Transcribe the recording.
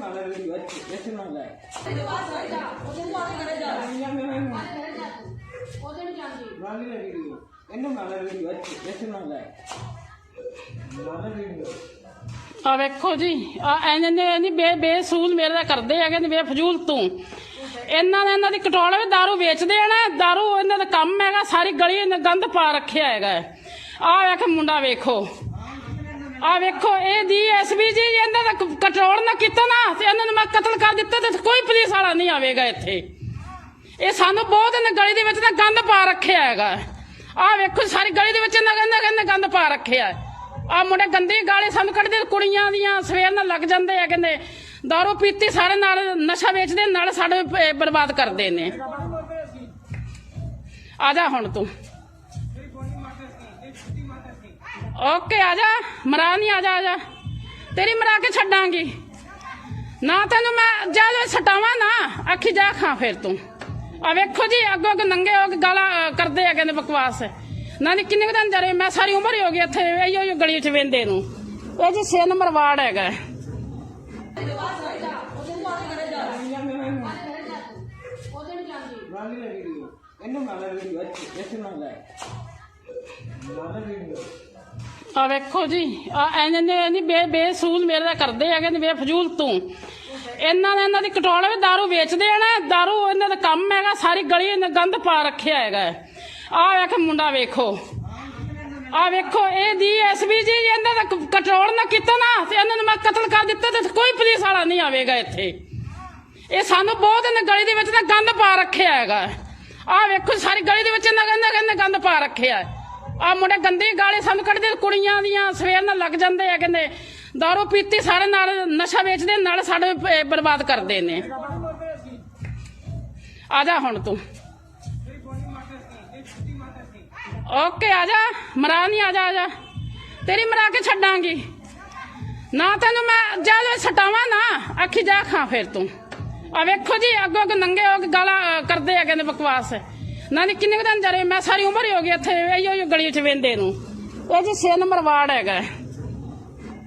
ਬਣਾ ਲੈ ਵੀਡੀਓ ਇੱਥੇ ਇੱਥੇ ਬਣਾ ਲੈ ਬਣਾ ਲੈ ਵੀਡੀਓ ਇਹਨੂੰ ਬਣਾ ਲੈ ਵੀਡੀਓ ਇੱਥੇ ਇੱਥੇ ਬਣਾ ਲੈ ਬਣਾ ਲੈ ਵੀਡੀਓ ਆ ਵੇਖੋ ਜੀ ਆ ਐਨੇ ਨੇ ਨਹੀਂ ਬੇ ਬੇਸੂਲ ਮੇਰੇ ਦਾ ਕਰਦੇ ਹੈਗੇ ਨੇ ਬੇਫਜ਼ੂਲ ਤੂੰ ਇਹਨਾਂ ਨੇ ਇਹਨਾਂ ਦੀ ਕਟੋਲ ਵੀ दारू ਵੇਚਦੇ ਆ ਨਾ दारू ਇਹਨਾਂ ਦਾ ਕੰਮ ਹੈਗਾ ਸਾਰੀ ਗਲੀ ਇਹਨਾਂ ਗੰਦ ਪਾ ਰੱਖਿਆ ਹੈਗਾ ਆ ਵੇਖ ਮੁੰਡਾ ਵੇਖੋ ਆ ਵੇਖੋ ਇਹ ਡੀਐਸਪੀ ਜੀ ਇਹਨਾਂ ਦਾ ਕਟਰੋਲ ਨਾ ਕੀਤਾ ਨਾ, ਤੇ ਇਹਨਾਂ ਨੂੰ ਮੈਂ ਕਤਲ ਕਰ ਦਿੱਤਾ ਤੇ ਕੋਈ ਪੁਲਿਸ ਵਾਲਾ ਨਹੀਂ ਆਵੇਗਾ ਇੱਥੇ। ਇਹ ਸਾਨੂੰ ਬਹੁਤ ਇਹਨਾਂ ਗਲੀ ਦੇ ਵਿੱਚ ਨਾ ਗੰਦ ਪਾ ਰੱਖਿਆ ਹੈਗਾ। ਆ ਵੇਖੋ, ਸਾਰੀ ਗਲੀ ਦੇ ਵਿੱਚ ਇਹਨਾਂ ਕਹਿੰਦੇ ਗੰਦ ਪਾ ਰੱਖਿਆ ਆ ਮੁੰਡੇ ਗੰਦੀ ਗਾਲੇ ਸਾਨੂੰ ਕੱਢਦੇ, ਕੁੜੀਆਂ ਦੀਆਂ ਸਵੇਰ ਨਾਲ ਲੱਗ ਜਾਂਦੇ ਆ, ਕਹਿੰਦੇ ਦਾਰੂ ਪੀਤੀ, ਸਾਰੇ ਨਾਲ ਨਸ਼ਾ ਵੇਚਦੇ, ਨਾਲ ਸਾਡੇ ਬਰਬਾਦ ਕਰਦੇ ਨੇ। ਆ ਜਾ ਹੁਣ ਤੂੰ। ਓਕੇ, ਆ ਜਾ। ਮਰਾ ਨਹੀਂ ਆ ਆ ਜਾ। ਤੇਰੀ ਮਰਾ ਕੇ ਛੱਡਾਂਗੀ। ਨਾ ਤੈਨੂੰ ਮੈਂ ਜਾ ਜਾ ਸਟਾਵਾਂ ਨਾ ਅੱਖੀ ਜਾ ਖਾਂ ਫਿਰ ਤੂੰ। ਆ ਵੇਖੋ ਜੀ, ਅੱਗੋਂ ਅੱਗੇ ਨੰਗੇ ਹੋ ਕੇ ਗਾਲਾਂ ਕਰਦੇ ਆ ਕਹਿੰਦੇ ਬਕਵਾਸ। ਨਾ ਨੀ ਕਿੰਨੇ ਕੁ ਦਿਨ ਜਰੇ ਮੈਂ ਸਾਰੀ ਉਮਰ ਹੀ ਹੋ ਗਈ ਇੱਥੇ, ਇਹੋ ਜਿਹੀ ਗਲੀ 'ਚ ਵੇਂਦੇ ਨੂੰ। ਇਹ ਜੀ 6 ਨੰਬਰ ਵਾਰਡ ਹੈਗਾ। ਇਹਨੂੰ ਬਣਾ ਵੀਡੀਓ ਇੱਥੇ ਇੱਥੇ ਬਣਾ ਵੀਡੀਓ ਆ ਵੇਖੋ ਜੀ ਆ ਐਨੇ ਨੇ ਨਹੀਂ ਬੇ ਬੇਸੂਲ ਮੇਰੇ ਦਾ ਕਰਦੇ ਹੈਗੇ ਨੇ ਬੇਫਜ਼ੂਲ ਤੂੰ ਇਹਨਾਂ ਨੇ ਇਹਨਾਂ ਦੀ ਕਟੋਲ ਵੀ दारू ਵੇਚਦੇ ਆ ਨਾ दारू ਇਹਨਾਂ ਦਾ ਕੰਮ ਹੈਗਾ ਸਾਰੀ ਗਲੀ ਇਹਨਾਂ ਗੰਦ ਪਾ ਰੱਖਿਆ ਹੈਗਾ ਆ ਵੇਖ ਮੁੰਡਾ ਵੇਖੋ ਆ ਵੇਖੋ ਇਹ ਡੀਐਸਪੀ ਜੀ ਇਹਨਾਂ ਦਾ ਕਟਰੋਲ ਨਾ ਕੀਤਾ ਨਾ ਤੇ ਇਹਨਾਂ ਨੂੰ ਮੈਂ ਕਤਲ ਕਰ ਦਿੱਤਾ ਤੇ ਕੋਈ ਪੁਲਿਸ ਵਾਲਾ ਨਹੀਂ ਆਵੇਗਾ ਇੱਥੇ ਇਹ ਸਾਨੂੰ ਬਹੁਤ ਇਹਨਾਂ ਗਲੀ ਦੇ ਵਿੱਚ ਨਾ ਗੰਦ ਪਾ ਰੱਖਿਆ ਹੈਗਾ ਆ ਵੇਖੋ ਸਾਰੀ ਗਲੀ ਦੇ ਵਿੱਚ ਇਹਨਾਂ ਕਹਿੰਦੇ ਕਹਿੰਦੇ ਗੰਦ ਪਾ ਰੱਖਿਆ ਆ ਮੁੰਡੇ ਗੰਦੀ ਗਾਲੇ ਸਾਨੂੰ ਕੱਢਦੇ ਕੁੜੀਆਂ ਦੀਆਂ ਸਵੇਰ ਨਾਲ ਲੱਗ ਜਾਂਦੇ ਆ ਕਹਿੰਦੇ ਦਾਰੂ ਪੀਤੀ ਸਾਰੇ ਨਾਲ ਨਸ਼ਾ ਵੇਚਦੇ ਨਾਲ ਸਾਡੇ ਪ- ਬਰਬਾਦ ਕਰਦੇ ਨੇ। ਆ ਜਾ ਹੁਣ ਤੂੰ। ਓਕੇ ਆ ਜਾ। ਮਰਾ ਨਹੀਂ ਆ ਜਾ ਆ ਜਾ। ਤੇਰੀ ਮਰਾ ਕੇ ਛੱਡਾਂਗੀ। ਨਾ ਤੈਨੂੰ ਮੈਂ ਜਾ ਜਾ ਸਟਾਵਾਂ ਨਾ ਅੱਖੀ ਜਾ ਖਾਂ ਫਿਰ ਤੂੰ। ਆ ਵੇਖੋ ਜੀ ਅੱਗੋਂ ਅੱਗ ਨੰਗੇ ਹੋ ਕੇ ਗਾਲਾਂ ਅਹ, ਕਰਦੇ ਆ ਕਹਿੰਦੇ ਬਕਵਾਸ। ਨਾ ਨੀ ਕਿੰਨੇ ਕੁ ਦਿਨ ਜਾ ਜਰੇ? ਮੈਂ ਸਾਰੀ ਉਮਰ ਹੀ ਹੋ ਗਈ ਇੱਥੇ, ਇਹੋ ਗਲੀ 'ਚ ਵੇਂਦੇ ਨੂੰ। ਇਹ ਜੀ 6 ਨੰਬਰ ਵਾਰਡ ਹੈਗਾ।